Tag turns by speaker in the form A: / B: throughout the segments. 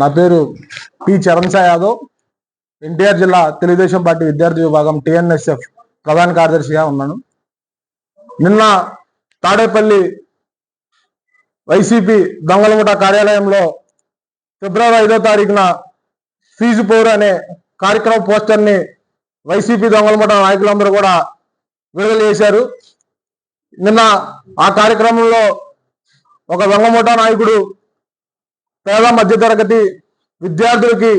A: నా పేరు పి చరణ్ యాదవ్. ఎన్టీఆర్ జిల్లా తెలుగుదేశం పార్టీ విద్యార్థి విభాగం టిఎన్ఎస్ఎఫ్ ప్రధాన కార్యదర్శిగా ఉన్నాను. నిన్న తాడేపల్లి వైసీపీ దొంగలముఠ కార్యాలయంలో ఫిబ్రవరి ఐదో తారీఖున ఫీజు పోరు అనే కార్యక్రమ పోస్టర్ని వైసీపీ దొంగలముఠ నాయకులందరూ కూడా విడుదల చేశారు. నిన్న ఆ కార్యక్రమంలో ఒక దొంగముఠ నాయకుడు పేద మధ్యతరగతి విద్యార్థులకి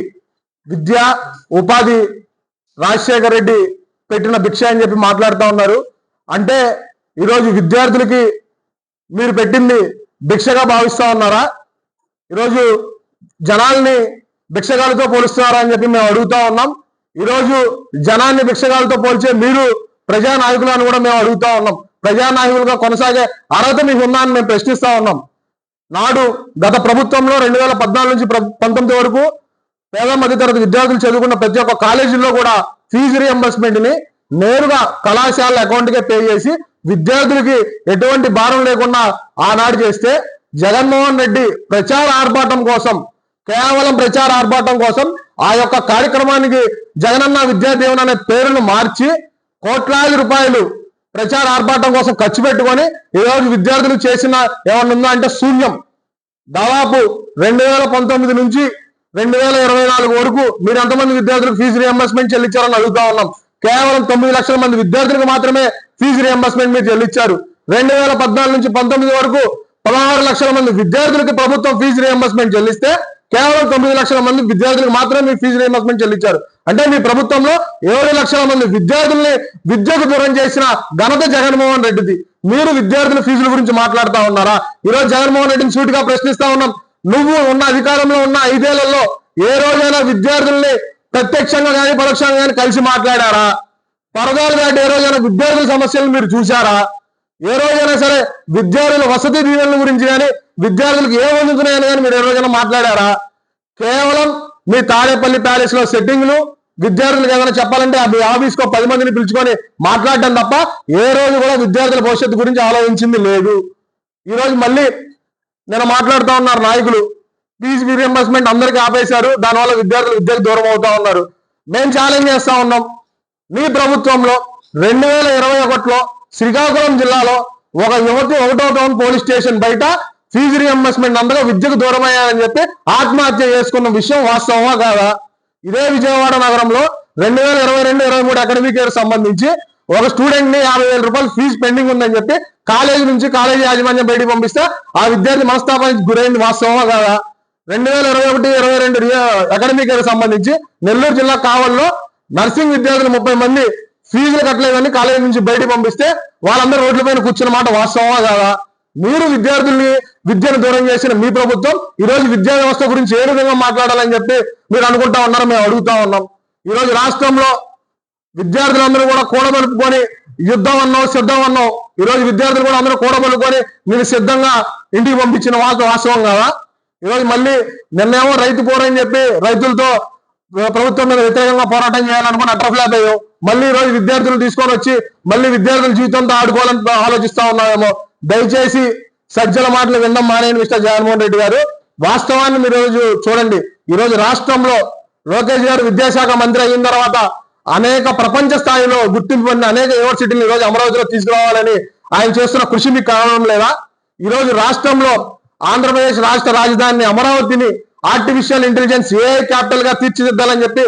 A: విద్య ఉపాధి రాజశేఖర రెడ్డి పెట్టిన భిక్ష అని చెప్పి మాట్లాడుతూ ఉన్నారు. అంటే ఈరోజు విద్యార్థులకి మీరు పెట్టింది భిక్షగా భావిస్తూ ఉన్నారా? ఈరోజు జనాల్ని భిక్షగాలతో పోలుస్తున్నారా అని చెప్పి మేము అడుగుతా ఉన్నాం. ఈరోజు జనాన్ని భిక్షగాలతో పోల్చే మీరు ప్రజా నాయకులను కూడా మేము అడుగుతా ఉన్నాం. ప్రజా నాయకులుగా కొనసాగే అర్హత మీకు ఉందా అని మేము ప్రశ్నిస్తా ఉన్నాం. నాడు గత ప్రభుత్వంలో రెండు వేల పద్నాలుగు నుంచి పంతొమ్మిది వరకు పేద మధ్యతరగతి విద్యార్థులు చదువుకున్న ప్రతి ఒక్క కాలేజీల్లో కూడా ఫీజు రియంబర్స్మెంట్ని నేరుగా కళాశాల అకౌంట్ కే పే చేసి విద్యార్థులకి ఎటువంటి భారం లేకుండా ఆనాడు చేస్తే జగన్మోహన్ రెడ్డి ప్రచార ఆర్భాటం కోసం కేవలం ప్రచార ఆర్భాటం కోసం ఆ యొక్క కార్యక్రమానికి జగనన్న విద్యాదేవన్ అనే పేరును మార్చి కోట్లాది రూపాయలు ప్రచార ఆర్భాటం కోసం ఖర్చు పెట్టుకొని ఈ రోజు విద్యార్థులు చేసిన ఏమన్నా ఉందా అంటే శూన్యం. దాదాపు రెండు వేల పంతొమ్మిది నుంచి రెండు వేల ఇరవై నాలుగు వరకు మీరు ఎంతమంది విద్యార్థులకు ఫీజు రియంబర్స్మెంట్ చెల్లించారని అడుగుతా ఉన్నాం. కేవలం తొమ్మిది లక్షల మంది విద్యార్థులకు మాత్రమే ఫీజు రియంబర్స్మెంట్ మీరు చెల్లించారు. రెండు వేల పద్నాలుగు నుంచి పంతొమ్మిది వరకు పదహారు లక్షల మంది విద్యార్థులకు ప్రభుత్వం ఫీజు రియంబర్స్మెంట్ చెల్లిస్తే కేవలం తొమ్మిది లక్షల మంది విద్యార్థులకు మాత్రమే మీ ఫీజు రియంబర్స్మెంట్ చెల్లించారు. అంటే మీ ప్రభుత్వంలో ఏడు లక్షల మంది విద్యార్థుల్ని విద్యకు దూరం చేసిన ఘనత జగన్మోహన్ రెడ్డిది. మీరు విద్యార్థుల ఫీజుల గురించి మాట్లాడుతా ఉన్నారా? ఈ జగన్మోహన్ రెడ్డిని సూటిగా ప్రశ్నిస్తా ఉన్నాం. నువ్వు ఉన్న అధికారంలో ఉన్న ఐదేళ్ళలో ఏ రోజైనా విద్యార్థుల్ని ప్రత్యక్షంగా కానీ పరోక్షంగా కానీ కలిసి మాట్లాడారా? పరదాలు దాటి ఏ రోజైనా విద్యార్థుల సమస్యలను మీరు చూసారా ఏ రోజైనా సరే విద్యార్థుల వసతి దీవెనల గురించి కానీ విద్యార్థులకు ఏ అందుతున్నాయని కానీ మీరు ఏ రోజైనా మాట్లాడారా? కేవలం మీ తాడేపల్లి ప్యాలెస్లో సెట్టింగ్లు విద్యార్థులకు ఏమైనా చెప్పాలంటే మీ ఆఫీస్కో పది మందిని పిలుచుకొని మాట్లాడటం తప్ప ఏ రోజు కూడా విద్యార్థుల భవిష్యత్తు గురించి ఆలోచించింది లేదు. ఈరోజు మళ్ళీ నేను మాట్లాడుతూ ఉన్నారు నాయకులు. ఫీజు రీఎంబర్స్మెంట్ అందరికీ ఆపేశారు. దానివల్ల విద్యార్థులు విద్యకు దూరం అవుతా ఉన్నారు. మేము ఛాలెంజ్ చేస్తా ఉన్నాం. మీ ప్రభుత్వంలో రెండు వేల ఇరవై ఒకటిలో శ్రీకాకుళం జిల్లాలో ఒక యువతి ఒకటో టౌన్ పోలీస్ స్టేషన్ బయట ఫీజు రీఎంబర్స్మెంట్ అందరూ విద్యకు దూరమయ్యారని చెప్పి ఆత్మహత్య చేసుకున్న విషయం వాస్తవమా కాదా? ఇదే విజయవాడ నగరంలో రెండు వేల ఇరవై రెండు ఇరవై మూడు అకాడమిక్ ఇయర్ సంబంధించి ఒక స్టూడెంట్ని యాభై వేల రూపాయలు ఫీజు పెండింగ్ ఉందని చెప్పి కాలేజీ నుంచి కాలేజీ యాజమాన్యం బయటికి పంపిస్తే ఆ విద్యార్థి మనస్తాపానికి గురైంది వాస్తవమా కాదా? రెండు వేల ఇరవై ఒకటి ఇరవై రెండు అకాడమిక్ ఇయర్ సంబంధించి నెల్లూరు జిల్లా కావల్లో నర్సింగ్ విద్యార్థులు ముప్పై మంది ఫీజులు కట్టలేదని కాలేజీ నుంచి బయటికి పంపిస్తే వాళ్ళందరూ రోడ్ల పైన కూర్చున్న మాట వాస్తవమా కాదా? మీరు విద్యార్థుల్ని విద్యను దూరం చేసిన మీ ప్రభుత్వం ఈ రోజు విద్యా వ్యవస్థ గురించి ఏ విధంగా మాట్లాడాలని చెప్పి మీరు అనుకుంటా ఉన్నారు మేము అడుగుతా ఉన్నాం. ఈ రోజు రాష్ట్రంలో విద్యార్థులందరూ కూడా కూడబలుపుకొని యుద్ధం అన్నావు సిద్ధం అన్నావు ఈరోజు విద్యార్థులు కూడా అందరూ కూడబలుకొని మీరు సిద్ధంగా ఇంటికి పంపించిన వాళ్ళతో వాస్తవం కదా? ఈరోజు మళ్ళీ నిన్నేమో రైతు పోరని చెప్పి రైతులతో ప్రభుత్వం మీద వ్యతిరేకంగా పోరాటం చేయాలనుకుని అట్రఫ్లాప్ అయ్యావు. మళ్ళీ ఈ రోజు విద్యార్థులు తీసుకొని వచ్చి మళ్ళీ విద్యార్థుల జీవితంతో ఆడుకోవాలని ఆలోచిస్తా ఉన్నామేమో దయచేసి సజ్జల మాటలు వినడం మానేని మిస్టర్ జగన్మోహన్ రెడ్డి గారు. వాస్తవాన్ని మీరు రోజు చూడండి. ఈ రోజు రాష్ట్రంలో లోకేష్ గారు విద్యాశాఖ మంత్రి అయిన తర్వాత అనేక ప్రపంచ స్థాయిలో గుర్తింపు పొందిన అనేక యూనివర్సిటీలు ఈ రోజు అమరావతిలో తీసుకురావాలని ఆయన చేస్తున్న కృషి మీకు కారణం లేదా? ఈ రోజు రాష్ట్రంలో ఆంధ్రప్రదేశ్ రాష్ట్ర రాజధాని అమరావతిని ఆర్టిఫిషియల్ ఇంటెలిజెన్స్ ఏ క్యాపిటల్గా తీర్చిదిద్దాలని చెప్పి